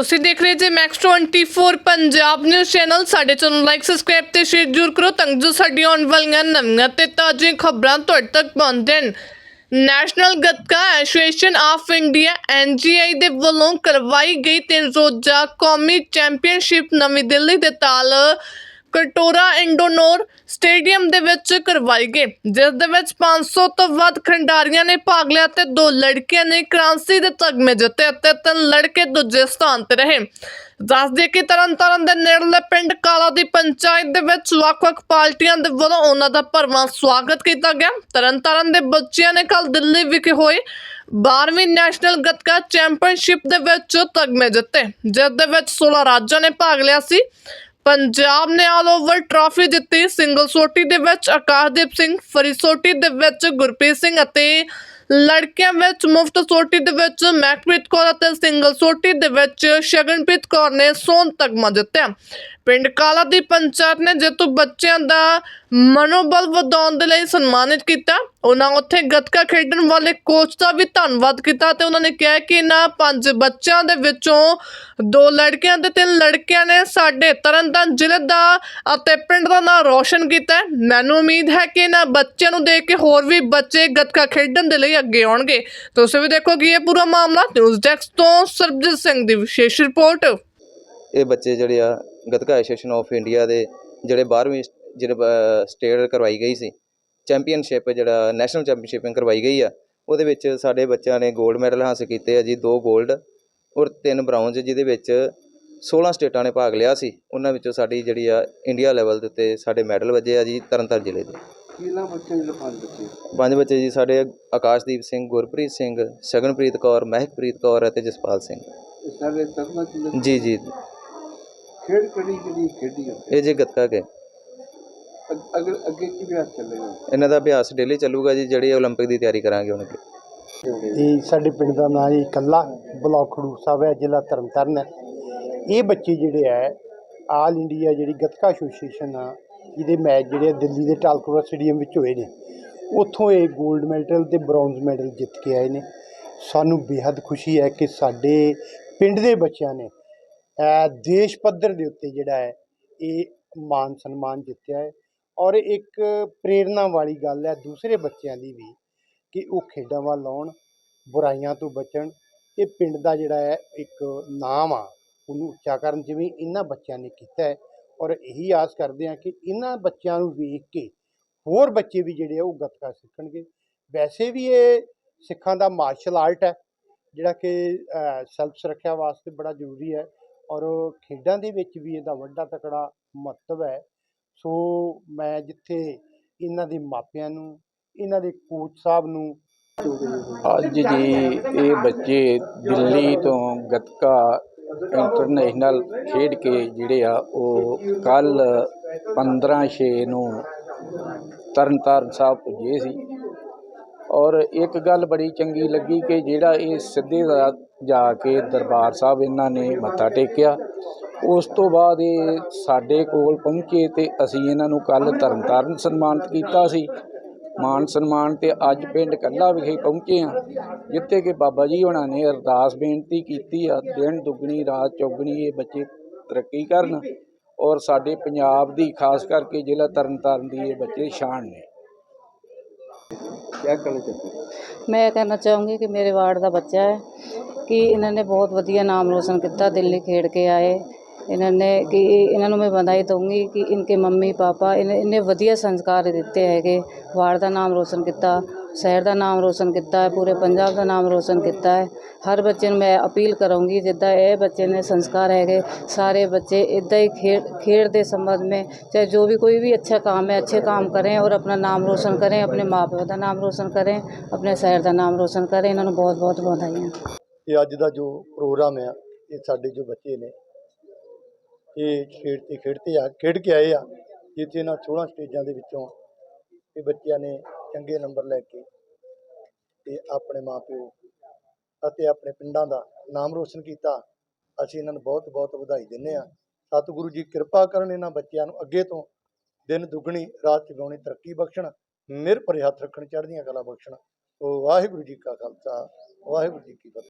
ਤੁਸੀਂ ਦੇਖ ਰਹੇ ਜੇ ਮੈਕਸ 24 ਪੰਜਾਬ ਨਿਊਜ਼ ਚੈਨਲ ਸਾਡੇ ਚੈਨਲ ਲਾਈਕ ਸਬਸਕ੍ਰਾਈਬ ਤੇ ਸ਼ੇਅਰ ਜ਼ਰੂਰ ਕਰੋ, ਤਾਂ ਜੋ ਸਾਡੀ ਆਉਣ ਵਾਲੀਆਂ ਨਵੀਆਂ ਤੇ ਤਾਜ਼ੀਆਂ ਖਬਰਾਂ ਤੁਹਾਡੇ ਤੱਕ ਪਹੁੰਚਣ national gatka association of India NGI ਦੇ ਵੱਲੋਂ ਕਰਵਾਈ ਗਈ ਤਿੰਨ ਰੋਜ਼ਾ ਕੌਮੀ ਚੈਂਪੀਅਨਸ਼ਿਪ ਨਵੀਂ ਦਿੱਲੀ ਦੇ ਤਾਲ ਕਟੋਰਾ ਇੰਡੋਨੋਰ ਸਟੇਡੀਅਮ ਦੇ ਵਿੱਚ ਕਰਵਾਈ ਗਈ, ਜਿਸ ਦੇ ਵਿੱਚ 500 ਤੋਂ ਵੱਧ ਖਿਡਾਰੀਆਂ ਨੇ ਭਾਗ ਲਿਆ ਤੇ ਦੋ ਲੜਕੀਆਂ ਨੇ ਕ੍ਰਾਂਸੀ ਦੇ ਤਗਮੇ ਜਿੱਤੇ ਅਤੇ ਤਿੰਨ ਲੜਕੇ ਦੂਜੇ ਸਥਾਨ ਤੇ ਰਹੇ। ਦੱਸ ਕਿ ਤਰਨਤਾਰਨ ਦੇ ਨੇੜਲੇ ਪਿੰਡ ਕਾਲਾ ਦੀ ਪੰਚਾਇਤ ਦੇ ਵਿੱਚ ਵੱਖ-ਵੱਖ ਪਾਰਟੀਆਂ ਦੇ ਵੱਲੋਂ ਉਹਨਾਂ ਦਾ ਭਰਵਾਂ ਸਵਾਗਤ ਕੀਤਾ ਗਿਆ। ਤਰਨਤਾਰਨ ਦੇ ਬੱਚਿਆਂ ਨੇ ਕੱਲ ਦਿੱਲੀ ਵਿਖੇ ਹੋਏ 12ਵੀਂ ਨੈਸ਼ਨਲ ਗੱਤਕਾ ਚੈਂਪੀਅਨਸ਼ਿਪ ਦੇ ਵਿੱਚ ਤਗਮੇ ਜਿੱਤੇ, ਜਿਸ ਦੇ ਵਿੱਚ 16 ਰਾਜਾਂ ਨੇ ਭਾਗ ਲਿਆ ਸੀ। ਪੰਜਾਬ ਨੇ ਆਲ ਓਵਰ ਟਰਾਫੀ ਜਿੱਤੀ ਸਿੰਗਲ ਸੋਟੀ ਦੇ ਵਿੱਚ ਆਕਾਸ਼ਦੀਪ ਸਿੰਘ ਫਰੀ ਸੋਟੀ ਦੇ ਵਿੱਚ ਗੁਰਪ੍ਰੀਤ ਸਿੰਘ ਅਤੇ ਲੜਕਿਆਂ ਵਿੱਚ ਮੁਫਤ ਸੋਟੀ ਦੇ ਵਿੱਚ ਮੈਕਪ੍ਰੀਤ ਕੌਰ ਅਤੇ ਸਿੰਗਲ ਸੋਟੀ ਦੇ ਵਿੱਚ ਸ਼ਗਨਪ੍ਰੀਤ ਕੌਰ ਨੇ ਸੋਨ ਤਗਮਾ ਜਿੱਤਿਆ ਪਿੰਡ ਕਾਲਾ ਦੀ ਪੰਚਾਇਤ ਨੇ ਜੇਤੂ ਬੱਚਿਆਂ ਦਾ ਮਨੋਬਲ ਵਧਾਉਣ ਦੇ ਲਈ ਸਨਮਾਨਿਤ ਕੀਤਾ। ਉਹਨਾਂ ਉੱਥੇ ਗੱਤਕਾ ਖੇਡਣ ਵਾਲੇ ਕੋਚ ਦਾ ਵੀ ਧੰਨਵਾਦ ਕੀਤਾ ਤੇ ਉਹਨਾਂ ਨੇ ਕਿਹਾ ਕਿ ਇਹਨਾਂ ਪੰਜ ਬੱਚਿਆਂ ਦੇ ਵਿੱਚੋਂ ਦੋ ਲੜਕਿਆਂ ਤੇ ਤਿੰਨ ਲੜਕਿਆਂ ਨੇ ਸਾਡੇ ਤਰਨਤਾਰਨ ਜ਼ਿਲ੍ਹੇ ਦਾ ਅਤੇ ਪਿੰਡ ਦਾ ਨਾਂ ਰੌਸ਼ਨ ਕੀਤਾ। ਮੈਨੂੰ ਉਮੀਦ ਹੈ ਕਿ ਇਹਨਾਂ ਬੱਚਿਆਂ ਨੂੰ ਦੇਖ ਕੇ ਹੋਰ ਵੀ ਬੱਚੇ ਗੱਤਕਾ ਖੇਡਣ ਦੇ ਲਈ ਅੱਗੇ ਆਉਣਗੇ। ਤੁਸੀਂ ਵੀ ਦੇਖੋ ਇਹ ਪੂਰਾ ਮਾਮਲਾ ਨਿਊਜ਼ ਡੈਸਕ ਤੋਂ ਸਰਬਜੀਤ ਸਿੰਘ ਦੀ ਵਿਸ਼ੇਸ਼ ਰਿਪੋਰਟ। ਇਹ ਬੱਚੇ ਜਿਹੜੇ ਆ ਗਤਕਾ ਐਸੋਸੀਏਸ਼ਨ ਆਫ ਇੰਡੀਆ ਦੇ ਜਿਹੜੇ 12ਵੀਂ ਜਿਹੜੇ ਸਟੇਟ ਕਰਵਾਈ ਗਈ ਸੀ। ਚੈਂਪੀਅਨਸ਼ਿਪ ਜਿਹੜਾ ਨੈਸ਼ਨਲ ਚੈਂਪੀਅਨਸ਼ਿਪ ਕਰਵਾਈ ਗਈ ਆ। ਉਹਦੇ ਵਿੱਚ ਸਾਡੇ ਬੱਚਿਆਂ ਨੇ 골ਡ ਮੈਡਲ ਹਾਸਲ ਕੀਤੇ ਆ ਜੀ, ਦੋ 골ਡ ਔਰ ਤਿੰਨ ਬ੍ਰਾਊਨਜ਼ ਜਿਹਦੇ ਵਿੱਚ 16 ਸਟੇਟਾਂ ਨੇ ਭਾਗ ਲਿਆ ਸੀ। ਉਹਨਾਂ ਵਿੱਚੋਂ ਸਾਡੀ ਜਿਹੜੀ ਆ ਇੰਡੀਆ ਲੈਵਲ ਦੇ ਉੱਤੇ ਸਾਡੇ ਮੈਡਲ ਵੱਜੇ ਆ ਜੀ, ਤਰਨਤਾਰਨ ਜ਼ਿਲ੍ਹੇ ਦੇ। ਕਿਹਨਾਂ ਬੱਚੇ ਜਿਹੜੇ ਪੰਜ ਬੱਚੇ ਪੰਜ ਬੱਚੇ ਜੀ ਸਾਡੇ ਆਕਾਸ਼ਦੀਪ ਸਿੰਘ ਗੁਰਪ੍ਰੀਤ ਸਿੰਘ ਸ਼ਗਨਪ੍ਰੀਤ ਕੌਰ ਮਹਿਕਪ੍ਰੀਤ ਕੌਰ ਅਤੇ ਜਸਪਾਲ ਸਿੰਘ ਇਹ ਸਾਰੇ ਤਰਨਾ ਜ਼ਿਲ੍ਹੇ ਦੇ ਜੀ ਜੀ ਖੇਡ ਕਿਹੜੀ ਜਿਹੜੀ ਖੇਡੀ ਆ ਇਹ ਜੀ ਗੱਤਕਾ ਕੇ ਅਗ- ਅਗਰ ਅੱਗੇ ਕੀ ਵਿਆਹ ਚੱਲੇਗਾ ਇਹਨਾਂ ਦਾ ਅਭਿਆਸ ਡੇਲੀ ਚੱਲੂਗਾ ਜੀ ਜਿਹੜੀ 올림픽 ਦੀ ਤਿਆਰੀ ਕਰਾਂਗੇ ਹੁਣ ਅੱਗੇ ਇਹ ਸਾਡੇ ਪਿੰਡ ਦਾ ਨਾਂ ਜੀ ਕੱਲਾ ਬਲਾਕ ਖਡੂਰ ਸਾਹਿਬ ਹੈ ਜ਼ਿਲ੍ਹਾ ਤਰਨਤਾਰਨ ਹੈ ਇਹ ਬੱਚੇ ਜਿਹੜੇ ਹੈ ਆਲ ਇੰਡੀਆ ਜਿਹੜੀ ਗੱਤਕਾ ਐਸੋਸੀਏਸ਼ਨ ਆ ਇਹਦੇ ਮੈਚ ਜਿਹੜੇ ਆ ਦਿੱਲੀ ਦੇ ਟਾਲਕੋਰਾ ਸਟੇਡੀਅਮ ਵਿੱਚ ਹੋਏ ਨੇ। ਉੱਥੋਂ ਇਹ 골ਡ ਮੈਡਲ ਤੇ ਬ੍ਰੌਂਜ਼ ਮੈਡਲ ਜਿੱਤ ਕੇ ਆਏ ਨੇ। ਸਾਨੂੰ ਬੇਹੱਦ ਖੁਸ਼ੀ ਹੈ ਕਿ ਸਾਡੇ ਪਿੰਡ ਦੇ ਬੱਚਿਆਂ ਨੇ ਦੇਸ਼ ਪੱਧਰ ਦੇ ਉੱਤੇ ਜਿਹੜਾ ਹੈ, ਇਹ ਮਾਨ ਸਨਮਾਨ ਜਿੱਤਿਆ ਹੈ। ਔਰ ਇੱਕ ਪ੍ਰੇਰਨਾ ਵਾਲੀ ਗੱਲ ਹੈ ਦੂਸਰੇ ਬੱਚਿਆਂ ਦੀ ਵੀ ਕਿ ਉਹ ਖੇਡਾਂ ਵੱਲ ਆਉਣ, ਬੁਰਾਈਆਂ ਤੋਂ ਬਚਣ। ਇਹ ਪਿੰਡ ਦਾ ਜਿਹੜਾ ਹੈ ਇੱਕ ਨਾਮ ਆ, ਉਹਨੂੰ ਉੱਚਾ ਕਰਨ ਜਿਵੇਂ ਇਹਨਾਂ ਬੱਚਿਆਂ ਨੇ ਕੀਤਾ ਹੈ। ਔਰ ਇਹੀ ਆਸ ਕਰਦੇ ਹਾਂ ਕਿ ਇਹਨਾਂ ਬੱਚਿਆਂ ਨੂੰ ਵੇਖ ਕੇ ਹੋਰ ਬੱਚੇ ਵੀ ਜਿਹੜੇ ਆ ਉਹ ਗੱਤਕਾ ਸਿੱਖਣਗੇ। ਵੈਸੇ ਵੀ ਇਹ ਸਿੱਖਾਂ ਦਾ ਮਾਰਸ਼ਲ ਆਰਟ ਹੈ, ਜਿਹੜਾ ਕਿ ਸੈਲਫ ਸੁਰੱਖਿਆ ਵਾਸਤੇ ਬੜਾ ਜ਼ਰੂਰੀ ਹੈ ਔਰ ਖੇਡਾਂ ਦੇ ਵਿੱਚ ਵੀ ਇਹਦਾ ਵੱਡਾ ਤਕੜਾ ਮਹੱਤਵ ਹੈ। ਸੋ ਮੈਂ ਜਿੱਥੇ ਇਹਨਾਂ ਦੇ ਮਾਪਿਆਂ ਨੂੰ, ਇਹਨਾਂ ਦੇ ਕੋਚ ਸਾਹਿਬ ਨੂੰ ਅੱਜ ਜੀ, ਇਹ ਬੱਚੇ ਦਿੱਲੀ ਤੋਂ ਗੱਤਕਾ ਇੰਟਰਨੈਸ਼ਨਲ ਖੇਡ ਕੇ ਜਿਹੜੇ ਆ, ਉਹ ਕੱਲ 15 6 ਨੂੰ ਤਰਨਤਾਰਨ ਸਾਹਿਬ ਪੁੱਜੇ ਸੀ। ਔਰ ਇੱਕ ਗੱਲ ਬੜੀ ਚੰਗੀ ਲੱਗੀ ਕਿ ਜਿਹੜਾ ਇਹ ਸਿੱਧੇ ਦਾ ਜਾ ਕੇ ਦਰਬਾਰ ਸਾਹਿਬ ਇਹਨਾਂ ਨੇ ਮੱਥਾ ਟੇਕਿਆ। ਉਸ ਤੋਂ ਬਾਅਦ ਇਹ ਸਾਡੇ ਕੋਲ ਪਹੁੰਚੇ ਤੇ ਅਸੀਂ ਇਹਨਾਂ ਨੂੰ ਕੱਲ ਤਰਨਤਾਰਨ ਸਨਮਾਨਿਤ ਕੀਤਾ ਸੀ। ਮਾਨ ਸਨਮਾਨ ਤੇ ਅੱਜ ਪਿੰਡ ਕੱਲਾ ਵਿਖੇ ਪਹੁੰਚੇ ਆ ਜਿੱਥੇ ਕਿ ਬਾਬਾ ਜੀ ਉਹਨਾਂ ਨੇ ਅਰਦਾਸ ਬੇਨਤੀ ਕੀਤੀ ਆ, ਦਿਨ ਦੁੱਗਣੀ, ਰਾਤ ਚੌਗਣੀ, ਇਹ ਬੱਚੇ ਤਰੱਕੀ ਕਰਨ ਔਰ ਸਾਡੇ ਪੰਜਾਬ ਦੀ, ਖਾਸ ਕਰਕੇ ਜ਼ਿਲ੍ਹਾ ਤਰਨਤਾਰਨ ਦੀ ਇਹ ਬੱਚੇ ਸ਼ਾਨ ਨੇ। ਕੀ ਕਹਿਣਾ ਚਾਹਤੇ ਮੈਂ ਕਹਿਣਾ ਚਾਹੂੰਗੀ ਕਿ ਮੇਰੇ ਵਾਰਡ ਦਾ ਬੱਚਾ ਹੈ, ਕਿ ਇਹਨਾਂ ਨੇ ਬਹੁਤ ਵਧੀਆ ਨਾਮ ਰੋਸ਼ਨ ਕੀਤਾ, ਦਿੱਲੀ ਖੇਡ ਕੇ ਆਏ। ਇਹਨਾਂ ਨੇ ਕਿ ਇਹਨਾਂ ਨੂੰ ਮੈਂ ਵਧਾਈ ਦਊਂਗੀ ਕਿ ਇਨਕੇ ਮੰਮੀ ਪਾਪਾ ਇਹਨੇ ਇੰਨੇ ਵਧੀਆ ਸੰਸਕਾਰ ਦਿੱਤੇ ਹੈਗੇ ਵਾਰਡ ਦਾ ਨਾਮ ਰੋਸ਼ਨ ਕੀਤਾ ਸ਼ਹਿਰ ਦਾ ਨਾਮ ਰੋਸ਼ਨ ਕੀਤਾ ਹੈ ਪੂਰੇ ਪੰਜਾਬ ਦਾ ਨਾਮ ਰੋਸ਼ਨ ਕੀਤਾ ਹੈ ਹਰ ਬੱਚੇ ਨੂੰ ਮੈਂ ਅਪੀਲ ਕਰੂੰਗੀ ਜਿੱਦਾਂ ਇਹ ਬੱਚੇ ਨੇ ਸੰਸਕਾਰ ਹੈਗੇ ਸਾਰੇ ਬੱਚੇ ਇੱਦਾਂ ਹੀ ਖੇਡ ਖੇਡ ਦੇ ਸੰਬੰਧ में चाहे जो भी कोई भी अच्छा काम है अच्छे काम करें और अपना नाम रोशन करें अपने माँ प्यो का नाम रोशन करें अपने शहर का नाम रोशन करें इन्होंने बहुत बहुत बधाइयाँ ਇਹ ਅੱਜ ਦਾ ਜੋ ਪ੍ਰੋਗਰਾਮ ਆ ਇਹ ਸਾਡੇ ਜੋ ਬੱਚੇ ਨੇ ਇਹ ਖੇਡ ਤੇ ਖੇਡਤੇ ਆ, ਖੇਡ ਕੇ ਆਏ ਆ, ਜਿੱਥੇ ਇਹਨਾਂ 16 ਸਟੇਜਾਂ ਦੇ ਵਿੱਚੋਂ ਇਹ ਬੱਚਿਆਂ ਨੇ ਚੰਗੇ ਨੰਬਰ ਲੈ ਕੇ ਤੇ ਆਪਣੇ ਮਾਪਿਓ ਅਤੇ ਆਪਣੇ ਪਿੰਡਾਂ ਦਾ ਨਾਮ ਰੋਸ਼ਨ ਕੀਤਾ। ਅਸੀਂ ਇਹਨਾਂ ਨੂੰ ਬਹੁਤ ਬਹੁਤ ਵਧਾਈ ਦਿੰਦੇ ਆ ਸਤਿਗੁਰੂ ਜੀ ਕਿਰਪਾ ਕਰਨ ਇਹਨਾਂ ਬੱਚਿਆਂ ਨੂੰ ਅੱਗੇ ਤੋਂ ਦਿਨ ਦੁੱਗਣੀ, ਰਾਤ ਚਗਾਉਣੀ ਤਰੱਕੀ ਬਖਸ਼ਣ ਨਿਰਭਰ ਹੱਥ ਰੱਖਣ, ਚੜ੍ਹਦੀਆਂ ਕਲਾ ਬਖਸ਼ਣ। ਵਾਹਿਗੁਰੂ ਜੀ ਕਾ ਖਾਲਸਾ, ਵਾਹਿਗੁਰੂ ਜੀ ਕੀ ਫਤਿਹ।